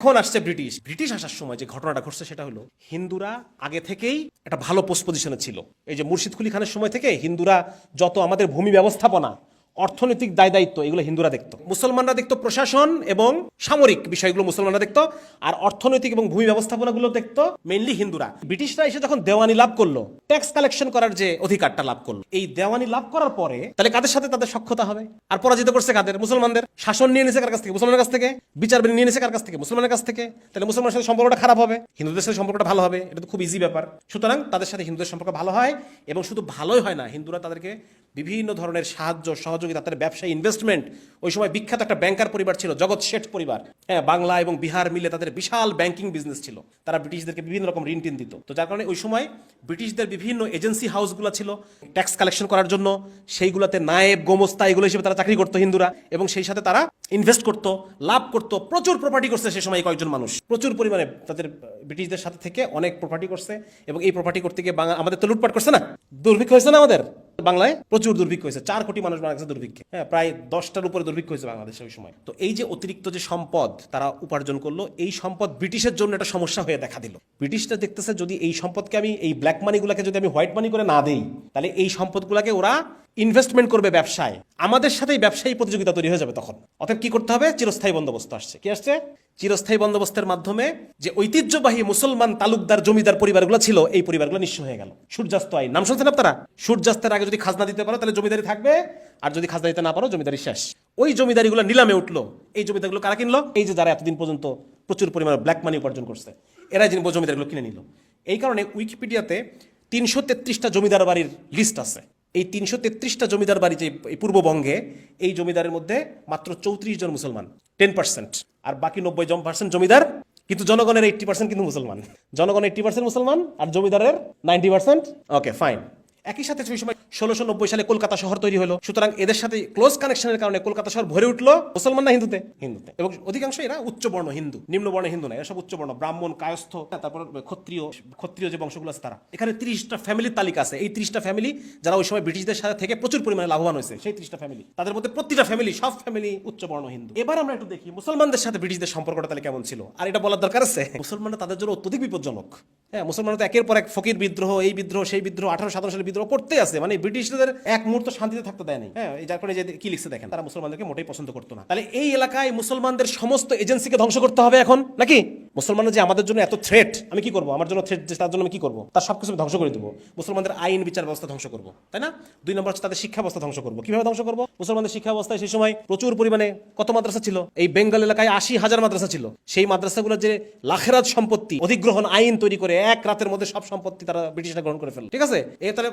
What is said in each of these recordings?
এখন আসছে British? British আসার সময় যে ঘটনাটা ঘটছে সেটা হলো, হিন্দুরা আগে থেকেই একটা ভালো পোস্ট পজিশনে ছিল। এই যে মুর্শিদ কুলি খানের সময় থেকে হিন্দুরা যত আমাদের ভূমি ব্যবস্থাপনা অর্থনৈতিক দায় দায়িত্ব, এগুলো হিন্দুরা দেখতো। মুসলমানরা দেখতো প্রশাসন এবং সামরিক বিষয়গুলো মুসলমানরা দেখতো, আর অর্থনৈতিক এবং ভূমি ব্যবস্থাপনাগুলো দেখতো মেইনলি হিন্দুরা। ব্রিটিশরা এসে যখন দেওয়ানি লাভ করল ট্যাক্স কালেকশন করার যে অধিকারটা লাভ করল, এই দেওয়ানি লাভ করার পরে তাহলে কাদের সাথে তাদের সক্ষতা হবে? আর পরাজিত করছে কাদের? মুসলমানদের। শাসন নিয়ে নিছে কার কাছ থেকে? মুসলমানের কাছ থেকে? বিচার নিয়ে নিছে কার কাছ থেকে? মুসলমানের কাছ থেকে? তাহলে মুসলমানের সাথে সম্পর্কটা খারাপ হবে, হিন্দুদের সাথে সম্পর্কটা ভালো হবে, এটা তো খুব ইজি ব্যাপার। সুতরাং তাদের সাথে হিন্দুদের সম্পর্ক ভালো হয় এবং শুধু ভালোই হয় না, হিন্দুরা তাদেরকে বিভিন্ন ধরনের সাহায্য, সহযোগিতা, তাদের ব্যবসায়ী ইনভেস্টমেন্ট ওই সময় বিখ্যাত একটা ব্যাংকার পরিবার ছিল, জগৎ শেঠ পরিবার। হ্যাঁ বাংলা এবং বিহার মিলে তাদের বিশাল ব্যাংকিং বিজনেস ছিল। তারা ব্রিটিশদেরকে বিভিন্ন রকম ঋণ টিন দিত। তো যার কারণে ওই সময় ব্রিটিশদের বিভিন্ন এজেন্সি হাউসগুলো ছিল ট্যাক্স কালেকশন করার জন্য। সেইগুলোতে নায়েব, গোমস্তা এগুলো হিসেবে তারা চাকরি করতো হিন্দুরা এবং সেই সাথে তারা ইনভেস্ট করতো, লাভ করতো। প্রচুর প্রপার্টি করছে সে সময় কয়েকজন মানুষ। প্রচুর পরিমাণে তাদের ব্রিটিশদের সাথে থেকে অনেক প্রপার্টি করছে এবং এই প্রপার্টি করতে গিয়ে বাংলা আমাদের তো লুটপাট করছে না? দুর্ভিক্ষ হয়েছে না আমাদের? বাংলায় প্রচুর দুর্ভিক্ষ হয়েছে। চার কোটি মানুষ মারা গেছে দুর্ভিক্ষে। হ্যাঁ প্রায় দশটার উপরে দুর্ভিক্ষ হয়েছে বাংলাদেশে ওই সময়। তো এই যে অতিরিক্ত যে সম্পদ তারা উপার্জন করল, এই সম্পদ ব্রিটিশের জন্য একটা সমস্যা হয়ে দেখা দিল। ব্রিটিশরা দেখতেছে, যদি এই সম্পদকে আমি, এই ব্ল্যাক মানিগুলোকে যদি আমি হোয়াইট মানি করে না দেই, তাহলে এই সম্পদগুলোকে ওরা ইনভেস্টমেন্ট করবে ব্যবসায়। আমাদের সাথেই ব্যবসায়ী প্রতিযোগিতা তৈরি হয়ে যাবে তখন। অতএব কি করতে হবে? চিরস্থায়ী বন্দোবস্ত আসছে। কি আসছে? চিরস্থায়ী বন্দোবস্তের মাধ্যমে যে ঐতিহ্যবাহী মুসলমান তালুকদার জমিদার পরিবারগুলো ছিল, এই পরিবারগুলো নিঃস্ব হয়ে গেল। সূর্যাস্ত আইন। নাম শুনছেন আপনারা? সূর্যাস্তের আগে যদি খাজনা দিতে পারো, তাহলে জমিদারি থাকবে। আর যদি খাজনা দিতে না পারো, জমিদারি শেষ। ওই জমিদারিগুলো নিলামে উঠল। এই জমিদারিগুলো কারা কিনলো? এই যে যারা এতদিন পর্যন্ত প্রচুর পরিমাণে ব্ল্যাক মানি উপার্জন করছে, এরাই যিনি জমিদারিগুলো কিনে নিল। এই কারণে উইকিপিডিয়াতে তিনশো তেত্রিশটা জমিদার বাড়ির লিস্ট আছে। এই তিনশো তেত্রিশটা জমিদার বাড়ি যে পূর্ববঙ্গে, এই জমিদারের মধ্যে মাত্র চৌত্রিশ জন মুসলমান টেন পার্সেন্ট আর বাকি নব্বই জন পার্সেন্ট জমিদার, কিন্তু জনগণের এইট্টি পার্সেন্ট কিন্তু মুসলমান। জনগণ এইট্টি পার্সেন্ট মুসলমান আর জমিদারের নাইনটি পার্সেন্ট ওকে ফাইন একই সাথে সেই সময় ষোলোশো নব্বই সালে কলকাতা শহর তৈরি হলো। সুতরাং এদের সাথে ক্লোজ কানেকশনের কারণে কলকাতা শহর ভরে উঠল মুসলমান না হিন্দুতে। হিন্দুতে। এবং অধিকাংশ এরা উচ্চবর্ণ হিন্দু, নিম্নবর্ণ হিন্দু না, এরা সব উচ্চবর্ণ, ব্রাহ্মণ, কায়স্থ, তারপর ক্ষত্রিয় ক্ষত্রিয় যে বংশগুলো আছে তারা। এখানে ত্রিশটা ফ্যামিলির তালিকা আছে। এই ত্রিশটা ফ্যামিলি যারা ওই সময় ব্রিটিশদের সাথে থেকে প্রচুর পরিমাণে লাভবান হয়েছে, সেই ত্রিশটা ফ্যামিলি তাদের মধ্যে প্রতিটা ফ্যামিলি সব ফ্যামিলি উচ্চবর্ণ হিন্দু। এবার আমরা একটু দেখি, মুসলমানদের সাথে ব্রিটিশদের সম্পর্কটা তাহলে কেমন ছিল? আর এটা বলার দরকার আছে? মুসলমানরা তাদের জন্য অত্যধিক বিপজ্জনক। হ্যাঁ মুসলমানরা তো একের পর এক ফকির বিদ্রোহ, এই বিদ্রোহ, সেই বিদ্রোহ, আঠারো সাতারো সালে বিদ্রোহ করতে আছে মানে ব্রিটিশদের এক মুহূর্ত শান্তিতে থাকতে দেয় নাই হ্যাঁ যার করে যে কি লিখছে দেখেন, তারা মুসলমানদেরকে মোটেই পছন্দ করতো না। তাহলে এই এলাকায় মুসলমানদের সমস্ত এজেন্সিকে ধ্বংস করতে হবে এখন, নাকি? মুসলমানরা যে আমাদের জন্য এত থ্রেট আমি কি করব? আমার জন্য থ্রেট যে তার জন্য আমি কি করব? তার সবকিছু আমি ধ্বংস করে দেবো। মুসলমানদের আইন বিচার ব্যবস্থা ধ্বংস করব, তাই না? দুই নম্বর হচ্ছে তাদের শিক্ষা ব্যবস্থা ধ্বংস করব। কীভাবে ধ্বংস করব? মুসলমানদের শিক্ষা ব্যবস্থায় সেই সময় প্রচুর পরিমাণে কত মাদ্রাসা ছিল? এই বেঙ্গল এলাকায় আশি হাজার মাদ্রাসা ছিল। সেই মাদ্রাসাগুলো যে লাখেরাজ সম্পত্তি, অধিগ্রহণ আইন তৈরি করে এক রাতের মধ্যে সব সম্পত্তি তারা ব্রিটিশরা গ্রহণ করে ফেলল। ঠিক আছে? এ তাহলে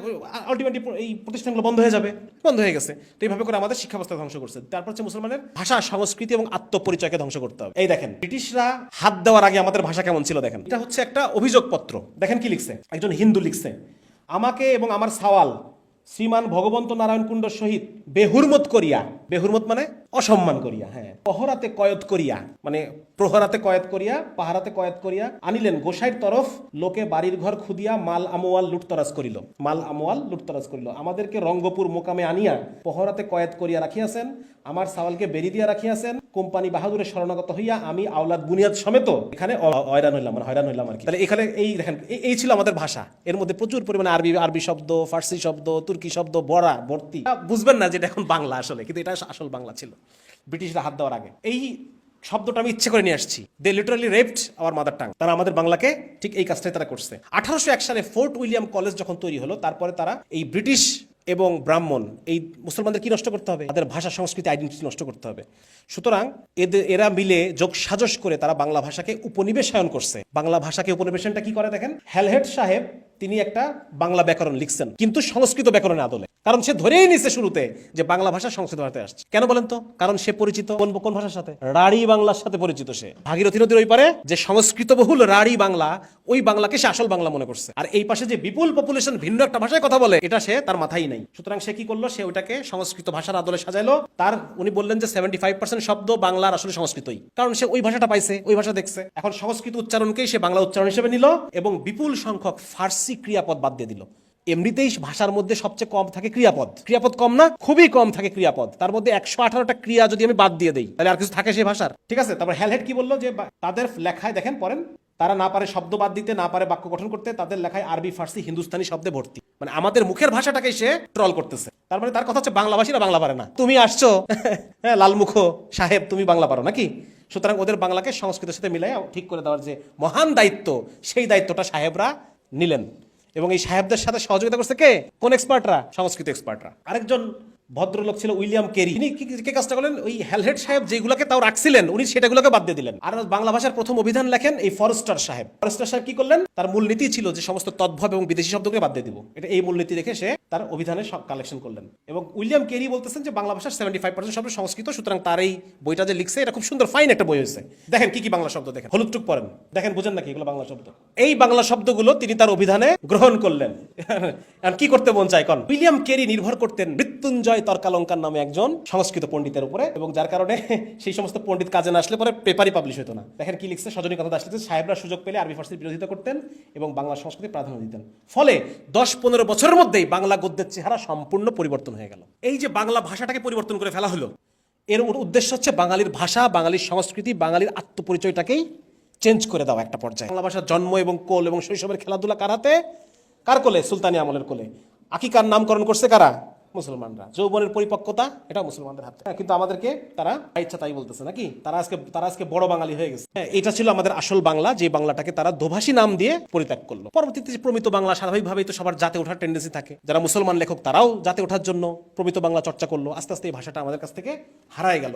আলটিমেটলি এই প্রতিষ্ঠানগুলো বন্ধ হয়ে যাবে, বন্ধ হয়ে গেছে। তো এইভাবে করে আমাদের শিক্ষা ব্যবস্থা ধ্বংস করছে। তারপর হচ্ছে মুসলমানের ভাষা, সংস্কৃতি এবং আত্মপরিচয়কে ধ্বংস করতে হবে। এই দেখেন, ব্রিটিশরা হাত দেওয়ার আগে আমাদের ভাষা কেমন ছিল দেখেন। এটা হচ্ছে একটা অভিযোগপত্র। দেখেন কি লিখছে? একজন হিন্দু লিখছে, আমাকে এবং আমার সাওয়াল শ্রীমান ভগবন্ত নারায়ণ কুণ্ডর সহিত বেহুরমত করিয়া, বেহুরমত মানে অসম্মান করিয়া হ্যাঁ। পহরাতে কয়ত করিয়া মানে প্রহরাতে কয়েত করিয়া, পাহারাতে কয়েত করিয়া আনিলেন গোসাইর তরফ লোকে বাড়ির ঘর খুদিয়া মাল আমোয়াল লুটতরাজ করিল, মাল আমোয়াল লুটতরাজ করিল। আমাদেরকে রঙ্গপুর মোকামে আনিয়া পহরাতে কয়েত করিয়া রাখিয়াছেন, আমার সাওয়ালকে বেরি দিয়া রাখিয়াছেন, কোম্পানি বাহাদুরে শরণাগত হইয়া আমি আওলাদ বুনিয়াদ সমেত এখানে হয়রান হইলাম মানে হয়রান হইলাম আর কি। তাহলে এখানে এই দেখেন, এই- এই ছিল আমাদের ভাষা। এর মধ্যে প্রচুর পরিমাণে আরবি আরবি শব্দ, ফার্সি শব্দ, তুর্কি শব্দ, বড়া ভর্তি বুঝবেন না যে এটা এখন বাংলা আসলে, কিন্তু এটা আসল বাংলা ছিল। ব্রিটিশরা হাত দেওয়ার আগে। এই শব্দটা আমি ইচ্ছে করে নিয়ে আসছি। They literally raped our mother tongue তারা আমাদের বাংলাকে ঠিক এই কাজটাই তারা করছে। আঠারোশো এক সালে ফোর্ট উইলিয়াম কলেজ যখন তৈরি হলো, তারপরে তারা এই ব্রিটিশ এবং ব্রাহ্মণ, এই মুসলমানদের কি নষ্ট করতে হবে? তাদের ভাষা, সংস্কৃতি আইডেন্টিটি নষ্ট করতে হবে। সুতরাং এদের এরা মিলে যোগ সাজস করে তারা বাংলা ভাষাকে উপনিবেশায়ন করছে। বাংলা ভাষাকে উপনিবেশনটা কি করে দেখেন? হেলহেড সাহেব তিনি একটা বাংলা ব্যাকরণ লিখছেন, কিন্তু সংস্কৃত ব্যাকরণে আদলে। কারণ সে ধরেই নিছে শুরুতে যে বাংলা ভাষা সংস্কৃত ভাষাতে আসছে। কেন বলেন তো? কারণ সে পরিচিত কোন কোন ভাষার সাথে? রাঢ়ী বাংলার সাথে পরিচিত সে। ভাগীরথী নদীর ওই পারে যে সংস্কৃত বহুল রাঢ়ী বাংলা, ওই বাংলাকে সে আসল বাংলা মনে করছে। আর এই পাশে যে বিপুল পপুলেশন, ভিন্ন একটা ভাষায় কথা বলে, এটা সে তার মাথায় নাই। সুতরাং সে কি করল? সে ওটাকে সংস্কৃত ভাষার আদলে সাজাইলো। তার, উনি বললেন যে সেভেন্টি ফাইভ পার্সেন্ট শব্দ বাংলার আসলে সংস্কৃতই। কারণ সে ওই ভাষাটা পাইছে, ওই ভাষা দেখছে। এখন সংস্কৃত উচ্চারণকেই সে বাংলা উচ্চারণ হিসেবে নিল এবং বিপুল সংখ্যক ফার্সি ক্রিয়াপদ বাদ দিয়ে দিল। এমনিতেই ভাষার মধ্যে সবচেয়ে কম থাকে ক্রিয়াপদ। ক্রিয়াপদ কম না, খুবই কম থাকে ক্রিয়াপদ। তার মধ্যে একশো আঠারোটা ক্রিয়া যদি আমি বাদ দিয়ে দিই, তাহলে আর কিছু থাকে সেই ভাষার। ঠিক আছে? তারপর হ্যালহেড কি বলল যে, তাদের লেখায় দেখেন, পড়েন, তারা না পারে শব্দ বাদ দিতে, না পারে বাক্য গঠন করতে, তাদের লেখায় আরবি, ফার্সি, হিন্দুস্তানি শব্দে ভর্তি। মানে আমাদের মুখের ভাষাটাকে সে ট্রল করতেছে। তার মানে তার কথা হচ্ছে বাংলাভাষীরা বাংলা পারে না? তুমি আসছো? হ্যাঁ লালমুখ, সাহেব, তুমি বাংলা পারো নাকি? সুতরাং ওদের বাংলাকে সংস্কৃতের সাথে মিলাই ঠিক করে দেওয়ার যে মহান দায়িত্ব, সেই দায়িত্বটা সাহেবরা নিলেন। এবং এই সাহেবদের সাথে সহযোগিতা করছে কে? কোন এক্সপার্টরা সংস্কৃত এক্সপার্টরা আরেকজন ভদ্রলোক ছিল উইলিয়াম কেরি। তিনি কি কাজটা করলেন? ওই হেলহেড সাহেব যেগুলোকে তাও রাখছিলেন, উনি সেটাগুলোকে বাদ দিয়ে দিলেন। আর বাংলা ভাষার প্রথম অভিধান লেখেন এই ফরেস্টার সাহেব। ফরেস্টার সাহেব কি করলেন? তার মূলনীতি ছিল যে সমস্ত তদ্ভব এবং বিদেশি শব্দকে বাদ দিয়ে দিব। এটা এই মূলনীতি রেখে সে তার অভিধানে কালেকশন করলেন। এবং উইলিয়াম কেরি বলতেছেন যে বাংলা ভাষার সেভেন্টি ফাইভ পার্সেন্ট শব্দ সংস্কৃত, সুতরাং তার এই বইটা যে লিখছে, এটা খুব সুন্দর ফাইন একটা বই হয়েছে। দেখেন কি কি বাংলা শব্দ দেখেন। হলুদ টুক পড়েন। দেখেন, বুঝেন নাকি এগুলো বাংলা শব্দ? এই বাংলা শব্দগুলো তিনি তার অভিধানে গ্রহণ করলেন। কি করতে মন চায়, কন? উইলিয়াম কেরি নির্ভর করতেন মৃত্যুঞ্জয় তর্কালঙ্কার নামে একজন সংস্কৃত পণ্ডিতের উপরে, এবং যার কারণে সেই সমস্ত পণ্ডিত কাজে না আসলে পরে পেপারই পাবলিশ হতো না। দেখেন কি লিখছে, সজনী কথা আসলে সাহেবরা সুযোগ পেলে আরবি ফার্সির বিরোধিতা করতেন এবং বাংলা সংস্কৃতি প্রাধান্য দিতেন। ফলে দশ পনেরো বছরের মধ্যেই বাংলা গদ্যের চেহারা সম্পূর্ণ পরিবর্তন হয়ে গেল। এই যে বাংলা ভাষাটাকে পরিবর্তন করে ফেলা হলো, এর উদ্দেশ্য হচ্ছে বাঙালির ভাষা, বাঙালির সংস্কৃতি, বাঙালির আত্মপরিচয়টাকেই চেঞ্জ করে দেওয়া একটা পর্যায়ে। বাংলা ভাষার জন্ম এবং কোল এবং শৈশবের খেলাধুলা কার হাতে? কার কোলে? সুলতানি আমলের কোলে। আকিকার নামকরণ করছে কারা? মুসলমানরা। যৌবনের পরিপক্কতা এটা মুসলমানদের হাতে। হ্যাঁ, কিন্তু আমাদেরকে তারা ইচ্ছা তাই বলতেছে নাকি? তারা আজকে তারা আজকে বড় বাঙালি হয়ে গেছে। হ্যাঁ, এটা ছিল আমাদের আসল বাংলা যে বাংলাটাকে তারা দোভাষী নাম দিয়ে পরিত্যাগ করল। পরবর্তীতে যে প্রমিত বাংলা স্বাভাবিকভাবেই তো সবার জাতে ওঠার টেন্ডেন্সি থাকে। যারা মুসলমান লেখক তারাও জাতে ওঠার জন্য প্রমিত বাংলা চর্চা করল। আস্তে আস্তে এই ভাষাটা আমাদের কাছ থেকে হারায় গেল।